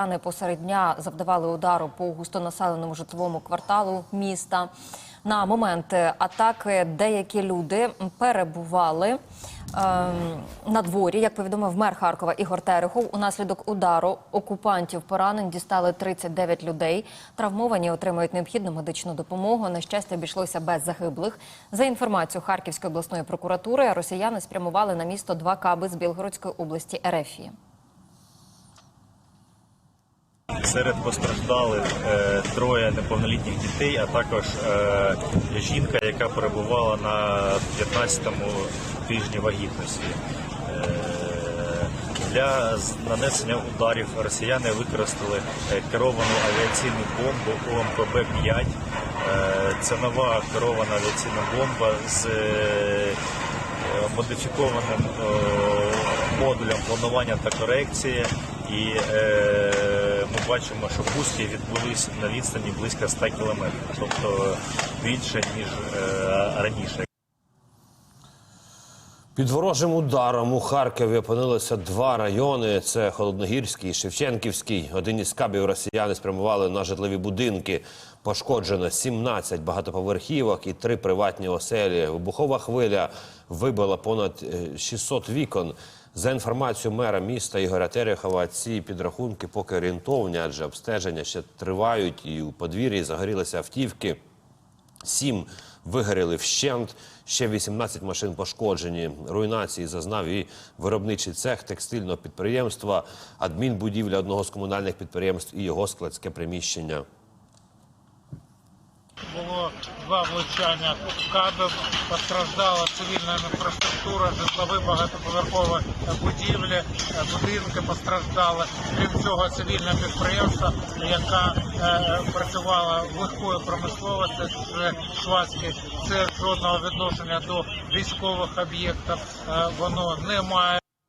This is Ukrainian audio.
Росіяни посеред дня завдавали удару по густонаселеному житловому кварталу міста. На момент атаки деякі люди перебували ем, на дворі. Як повідомив мер Харкова Ігор Терехов, унаслідок удару окупантів поранень дістали 39 людей. Травмовані отримують необхідну медичну допомогу. На щастя, обійшлося без загиблих. За інформацією Харківської обласної прокуратури, росіяни спрямували на місто два каби з Білгородської області Ерефії. Серед постраждалих е, троє неповнолітніх дітей, а також е, жінка, яка перебувала на 15-му тижні вагітності. Е, Для нанесення ударів росіяни використали керовану авіаційну бомбу ОМПБ-5. Е, Це нова керована авіаційна бомба з модифікованим модулем планування та корекції. І е, ми бачимо, що пуски відбулись на відстані близько 100 кілометрів, тобто більше ніж е, раніше. Під ворожим ударом у Харкові опинилися два райони: це Холодногірський і Шевченківський. Один із кабів росіяни спрямували на житлові будинки. Пошкоджено 17 багатоповерхівок і три приватні оселі. Вибухова хвиля вибила понад е, 600 вікон. За інформацією мера міста Ігоря Терехова, ці підрахунки поки орієнтовні, адже обстеження ще тривають, і у подвір'ї загорілися автівки. Сім вигоріли вщент, ще 18 машин пошкоджені. Руйнації зазнав і виробничий цех текстильного підприємства, адмінбудівля одного з комунальних підприємств і його складське приміщення. Було два влучання кабів, постраждала цивільна інфраструктура, житлові багатоповерхові будівлі, е, будинки постраждали. Крім цього, цивільне підприємство, яка е, працювала в легкої промисловості, це швадський, це жодного відношення до військових об'єктів. е, воно не має.